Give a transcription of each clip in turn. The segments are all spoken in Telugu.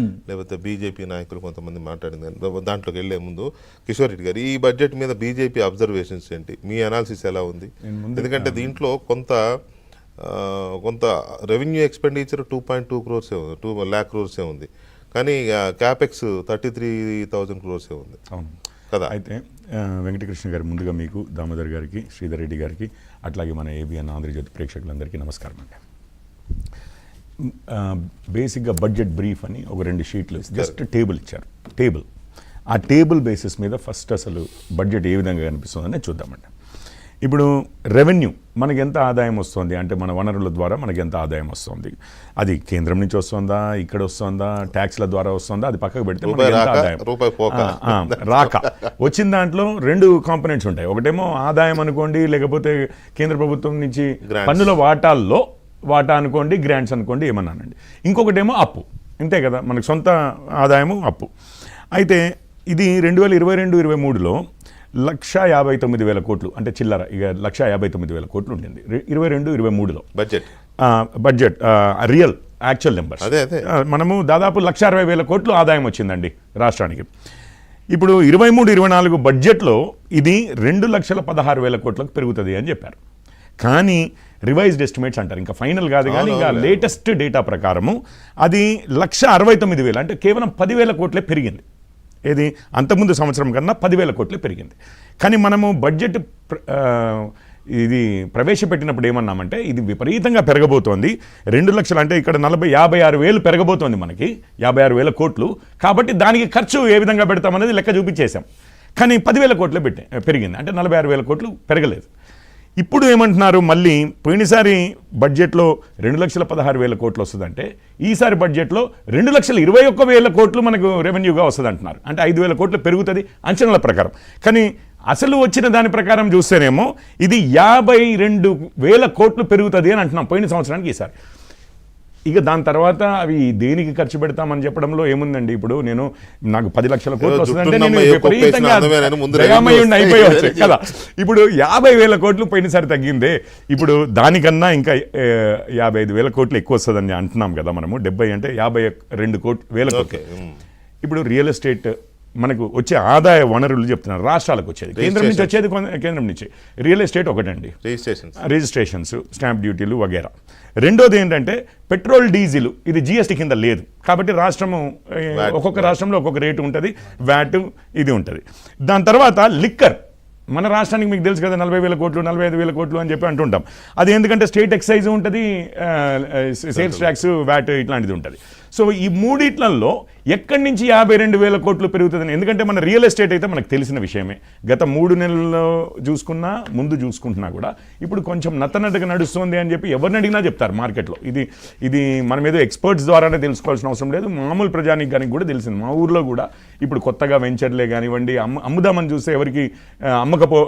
లేకపోతే బీజేపీ నాయకులు కొంతమంది మాట్లాడింది. దాంట్లోకి వెళ్ళే ముందు కిషోర్ రెడ్డి గారు ఈ బడ్జెట్ మీద బీజేపీ అబ్జర్వేషన్స్ ఏంటి? మీ అనాలిసిస్ ఎలా ఉంది? ఎందుకంటే దీంట్లో కొంత కొంత revenue expenditure two point two క్రోర్సే ఉంది. టూ ల్యాక్ క్రోర్సే ఉంది. కానీ క్యాపెక్స్ థర్టీ త్రీ థౌజండ్ క్రోర్సే ఉంది. అవును. కదా? అయితే వెంకటకృష్ణ గారు ముందుగా మీకు దామోదర్ గారికి శ్రీధర్ రెడ్డి గారికి అట్లాగే మన ఏబిఎన్ ఆంధ్రజ్యోతి ప్రేక్షకులందరికీ నమస్కారం అండి. బేసిక్గా బడ్జెట్ బ్రీఫ్ అని ఒక రెండు షీట్లు జస్ట్ టేబుల్ ఇచ్చారు. టేబుల్. ఆ టేబుల్ బేసిస్ మీద ఫస్ట్ అసలు బడ్జెట్ ఏ విధంగా కనిపిస్తుందని చూద్దామండి. ఇప్పుడు రెవెన్యూ మనకి ఎంత ఆదాయం వస్తుంది? అంటే మన వనరుల ద్వారా మనకి ఎంత ఆదాయం వస్తుంది? అది కేంద్రం నుంచి వస్తుందా? ఇక్కడ వస్తుందా? ట్యాక్స్ల ద్వారా వస్తుందా? అది పక్కకు పెడితే ఆదాయం? రాక. వచ్చిన దాంట్లో రెండు కాంపనెంట్స్ ఉంటాయి. ఒకటేమో ఆదాయం అనుకోండి లేకపోతే కేంద్ర ప్రభుత్వం నుంచి. పన్నుల వాటాల్లో వాటా అనుకోండి గ్రాంట్స్ అనుకోండి ఏమన్నానండి. ఇంకొకటేమో అప్పు. అంతే కదా మనకు సొంత ఆదాయము అప్పు. అయితే ఇది రెండు వేల ఇరవై రెండు ఇరవై మూడులో లక్ష యాభై తొమ్మిది వేల కోట్లు అంటే చిల్లర ఇక లక్ష యాభై తొమ్మిది వేల కోట్లు ఉండింది. ఇరవై రెండు ఇరవై మూడులో. Budget. Budget real actual numbers. అదే, అదే. మనము దాదాపు లక్ష అరవై వేల కోట్లు ఆదాయం వచ్చిందండి రాష్ట్రానికి. ఇప్పుడు ఇరవై మూడు ఇరవై నాలుగు బడ్జెట్లో ఇది రెండు లక్షల పదహారు వేల కోట్లకు పెరుగుతుంది అని చెప్పారు. కానీ రివైజ్డ్ ఎస్టిమేట్స్ అంటారు. ఇంకా ఫైనల్ కాదు కానీ ఇంకా. లేటెస్ట్ డేటా ప్రకారము అది లక్ష అరవై తొమ్మిది వేలు అంటే కేవలం పదివేల కోట్లే పెరిగింది. ఏది? అంతకుముందు సంవత్సరం కన్నా పదివేల కోట్లే పెరిగింది. కానీ మనము బడ్జెట్ ఇది ప్రవేశపెట్టినప్పుడు ఏమన్నామంటే ఇది విపరీతంగా పెరగబోతోంది. రెండు లక్షలు అంటే ఇక్కడ నలభై యాభై ఆరు వేలు పెరగబోతోంది మనకి. యాభై ఆరు వేల కోట్లు. కాబట్టి దానికి ఖర్చు ఏ విధంగా పెడతామనేది లెక్క చూపించేశాం. కానీ పదివేల కోట్లే పెట్టే పెరిగింది. అంటే నలభై ఆరు వేల కోట్లు పెరగలేదు. ఇప్పుడు ఏమంటున్నారు? మళ్ళీ పోయినసారి బడ్జెట్లో రెండు లక్షల పదహారు వేల కోట్లు వస్తుందంటే ఈసారి బడ్జెట్లో రెండు లక్షల ఇరవై ఒక్క వేల కోట్లు మనకు రెవెన్యూగా వస్తుంది అంటున్నారు అంటే ఐదు వేల కోట్లు పెరుగుతుంది అంచనాల ప్రకారం. కానీ అసలు వచ్చిన దాని ప్రకారం చూస్తేనేమో ఇది యాభై రెండు వేల కోట్లు పెరుగుతుంది అని అంటున్నాం పోయిన సంవత్సరానికి ఈసారి. ఇక దాని తర్వాత అవి దేనికి ఖర్చు పెడతామని చెప్పడంలో ఏముందండి ఇప్పుడు నేను నాకు పది లక్షల కోట్లు వస్తుందంటే నేను విపరీతంగా దయామయుడిని అయిపోయవచ్చు. కదా ఇప్పుడు యాభై వేల కోట్లు పోయినసారి తగ్గిందే ఇప్పుడు దానికన్నా ఇంకా యాభై ఐదు వేల కోట్లు ఎక్కువ వస్తుందని అంటున్నాం కదా మనము డెబ్బై అంటే యాభై రెండు కోట్లు వేల కోట్లు. ఇప్పుడు రియల్ ఎస్టేట్ మనకు వచ్చే ఆదాయ వనరులు చెప్తున్నారు రాష్ట్రాలకు వచ్చేది. కేంద్రం నుంచి వచ్చేది కేంద్రం నుంచి. రియల్ ఎస్టేట్ ఒకటండి. రిజిస్ట్రేషన్స్ రిజిస్ట్రేషన్స్ స్టాంప్ డ్యూటీలు వగేరా. రెండోది ఏంటంటే పెట్రోల్ డీజిల్ ఇది జిఎస్టీ కింద లేదు. కాబట్టి రాష్ట్రము. ఒక్కొక్క రాష్ట్రంలో ఒక్కొక్క రేటు ఉంటుంది వ్యాట్ ఇది ఉంటుంది. దాని తర్వాత లిక్కర్. మన రాష్ట్రానికి మీకు తెలుసు కదా నలభై వేల కోట్లు నలభై ఐదు వేల కోట్లు అని చెప్పి అంటుంటాం. అది ఎందుకంటే స్టేట్ ఎక్సైజ్ ఉంటుంది సేల్స్ ట్యాక్స్ వ్యాట్ ఇట్లాంటిది ఉంటుంది. సో ఈ మూడిట్లలో ఎక్కడి నుంచి యాభై రెండు వేల కోట్లు పెరుగుతుందని? ఎందుకంటే మన రియల్ ఎస్టేట్ అయితే మనకు తెలిసిన విషయమే. గత మూడు నెలల్లో చూసుకున్నా ముందు చూసుకుంటున్నా కూడా ఇప్పుడు కొంచెం నత్తనట్టుగా నడుస్తుంది అని చెప్పి ఎవరిని అడిగినా చెప్తారు మార్కెట్లో. ఇది ఇది మనం ఏదో ఎక్స్పర్ట్స్ ద్వారానే తెలుసుకోవాల్సిన అవసరం లేదు. మామూలు ప్రజానికి కానీ కూడా తెలిసింది. మా ఊర్లో కూడా ఇప్పుడు కొత్తగా వెంచర్లే కానివ్వండి అమ్మ అమ్ముదామని చూస్తే ఎవరికి అమ్మకపో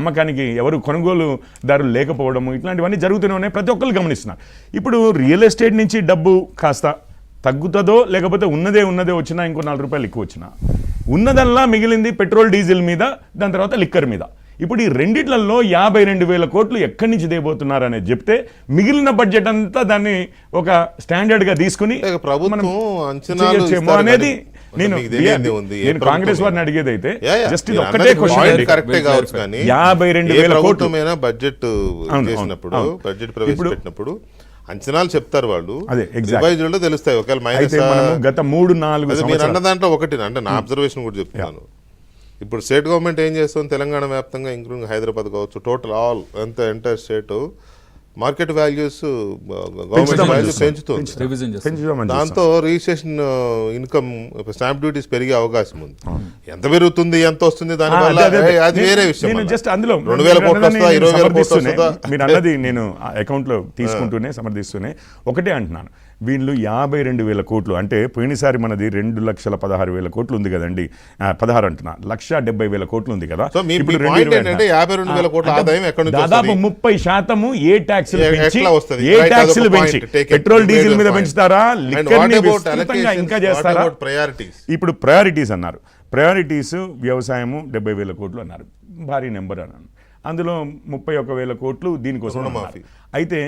అమ్మకానికి ఎవరు కొనుగోలుదారులు లేకపోవడము ఇట్లాంటివన్నీ జరుగుతూనే ఉన్నాయి. ప్రతి ఒక్కరు గమనిస్తున్నారు. ఇప్పుడు రియల్ ఎస్టేట్ నుంచి డబ్బు కాస్త తగ్గుతుందో లేకపోతే ఉన్నదే ఉన్నదే వచ్చినా ఇంకో నాలుగు రూపాయలు ఎక్కువ వచ్చినా ఉన్నదల్లా మిగిలింది పెట్రోల్ డీజిల్ మీద దాని తర్వాత లిక్కర్ మీద. ఇప్పుడు ఈ రెండిట్లలో యాభై రెండు వేల కోట్లు ఎక్కడి నుంచి దేబోతున్నారు అనేది చెప్తే మిగిలిన బడ్జెట్ అంతా దాన్ని ఒక స్టాండర్డ్గా తీసుకుని ప్రభుత్వం అనేది నేను నేను కాంగ్రెస్ వారిని అడిగేది అయితే. జస్ట్ ఇది ఒక్కటే క్వశ్చన్ యాభై రెండు వేల కోట్లు. బడ్జెట్ చేసినప్పుడు. బడ్జెట్ ప్రవేశపెట్టినప్పుడు అంచనాలు చెప్తారు వాళ్ళు. అదే, తెలుస్తాయి. ఒకవేళ మైనస్ గత మూడు నాలుగు మీరు అన్న సంవత్సరాలు దాంట్లో ఒకటి అంటే నా అబ్జర్వేషన్ కూడా చెప్తున్నాను. ఇప్పుడు స్టేట్ గవర్నమెంట్ ఏం చేస్తుంది? తెలంగాణ వ్యాప్తంగా ఇంక్లూడింగ్ హైదరాబాద్ కావచ్చు టోటల్ ఆల్ ఎంత entire state market values government. పెంచుతుంది. దాంతో రిజిస్ట్రేషన్ ఇన్కమ్ స్టాంప్ డ్యూటీస్ పెరిగే అవకాశం ఉంది. ఎంత పెరుగుతుంది ఎంత వస్తుంది దాని ఆ, వల్ల అదే, వేరే విషయం. జస్ట్ అందులో రెండు వేల కోట్లు వస్తుందా నేను ఇరవై వేల కోట్లు వస్తుందా? మీరు అన్నది నేను అకౌంట్లో తీసుకుంటూనే సమర్థిస్తూనే ఒకటే అంటున్నాను. వీళ్ళు యాభై రెండు వేల కోట్లు అంటే పోయినసారి మనది రెండు లక్షల పదహారు వేల కోట్లు ఉంది కదండి పదహారు అంటున్నా లక్ష డెబ్బై వేల కోట్లు ఉంది కదా ఇప్పుడు దాదాపు? ముప్పై శాతము ఏ ట్యాక్స్ ఏ- ట్యాక్స్లు. పెంచి. పెట్రోల్ డీజిల్ మీద. పెంచుతారా? ఇంకా చేస్తారా? ఇప్పుడు ప్రయారిటీస్ అన్నారు ప్రయారిటీస్ వ్యవసాయము డెబ్బై వేల కోట్లు అన్నారు భారీ నెంబర్ అన్నాను అందులో ముప్పై ఒక వేల కోట్లు దీనికోసం. అయితే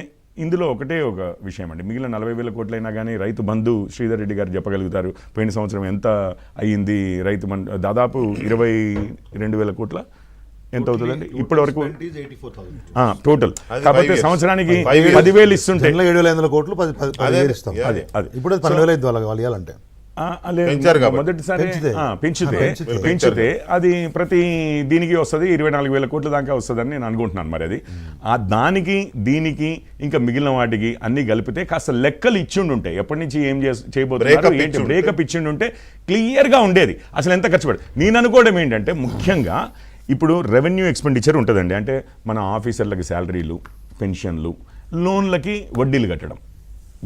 ఇందులో ఒకటే ఒక విషయం అండి. మిగిలిన నలభై వేల కోట్లైనా కానీ రైతు బంధు శ్రీధర్ రెడ్డి గారు చెప్పగలుగుతారు. పోయిన సంవత్సరం ఎంత అయ్యింది రైతు బంధు? దాదాపు ఇరవై రెండు వేల కోట్ల ఎంత అవుతుందండి? ఇప్పటి వరకు టోటల్ కాకపోతే years. సంవత్సరానికి. పదివేలు ఇస్తుంటే ఏడు వేల ఐదు వందల కోట్లు పది పది అదే, పదివేలు ఇస్తాం. అదే, ఇప్పుడు పన్నెండు వేలు వాళ్ళకి వాళ్ళు ఇవ్వాలంటే మొదటిసారి పెంచితే. ఆ, పెంచితే అది ప్రతి దీనికి వస్తుంది ఇరవై నాలుగు వేల కోట్ల దాకా వస్తుందని నేను అనుకుంటున్నాను మరి అది. ఆ దానికి దీనికి ఇంకా మిగిలిన వాటికి అన్ని కలిపితే కాస్త లెక్కలు ఇచ్చిండు ఉంటాయి ఎప్పటి నుంచి ఏం చేస్- చేయబోతున్నారు ఏంటి ఇచ్చిండు. బ్రేకప్ ఇచ్చిండు ఉంటే క్లియర్గా ఉండేది. అసలు ఎంత ఖర్చు పడి నేను అనుకోవడం ఏంటంటే ముఖ్యంగా ఇప్పుడు రెవెన్యూ ఎక్స్పెండిచర్ ఉంటుందండి. అంటే మన ఆఫీసర్లకి శాలరీలు పెన్షన్లు లోన్లకి వడ్డీలు కట్టడం.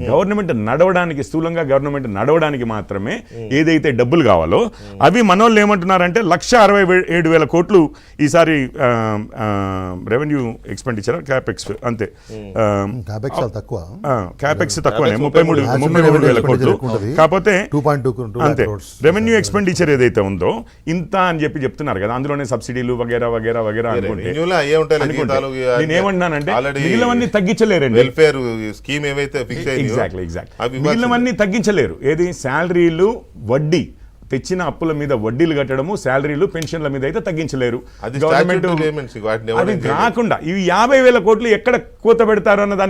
గవర్నమెంట్ నడవడానికి స్థూలంగా గవర్నమెంట్ నడవడానికి మాత్రమే ఏదైతే డబ్బులు కావాలో అవి మనోళ్ళు ఏమంటున్నారంటే లక్ష అరవై ఏడు వేల కోట్లు ఈసారి రెవెన్యూ ఎక్స్పెండిచర్ క్యాపెక్స్ అంతే. తక్కువ. క్యాపెక్స్ తక్కువనే ముప్పై మూడు ముప్పై మూడు వేల కోట్లు. కాకపోతే 2.2 2 అంతే. రెవెన్యూ ఎక్స్పెండిచర్ ఏదైతే ఉందో ఇంత అని చెప్పి చెప్తున్నారు కదా అందులోనే సబ్సిడీలు వగేరా వగేరా వగేరా అనుకుంటే రెవెన్యూలో అయ్యే ఉంటాయి అనుకుంటే. జీతాలు నేను ఏమంటున్నానంటే ఆల్రెడీ మిగిలినవన్నీ తగ్గించలేరండి. వెల్ఫేర్ స్కీమ్ ఏవైతే ఫిక్స్ ఎగ్జాక్ట్లీ ఎగ్జాక్ట్. మిగిలినవన్నీ తగ్గించలేరు. ఏది? శాలరీలు వడ్డీ. తెచ్చిన అప్పుల మీద వడ్డీలు కట్టడము శాలరీలు పెన్షన్ల మీద అయితే తగ్గించలేరు. వాటిని అది. కాకుండా ఇవి యాభై వేల కోట్లు ఎక్కడ కూత పెడతారు అన్న దాని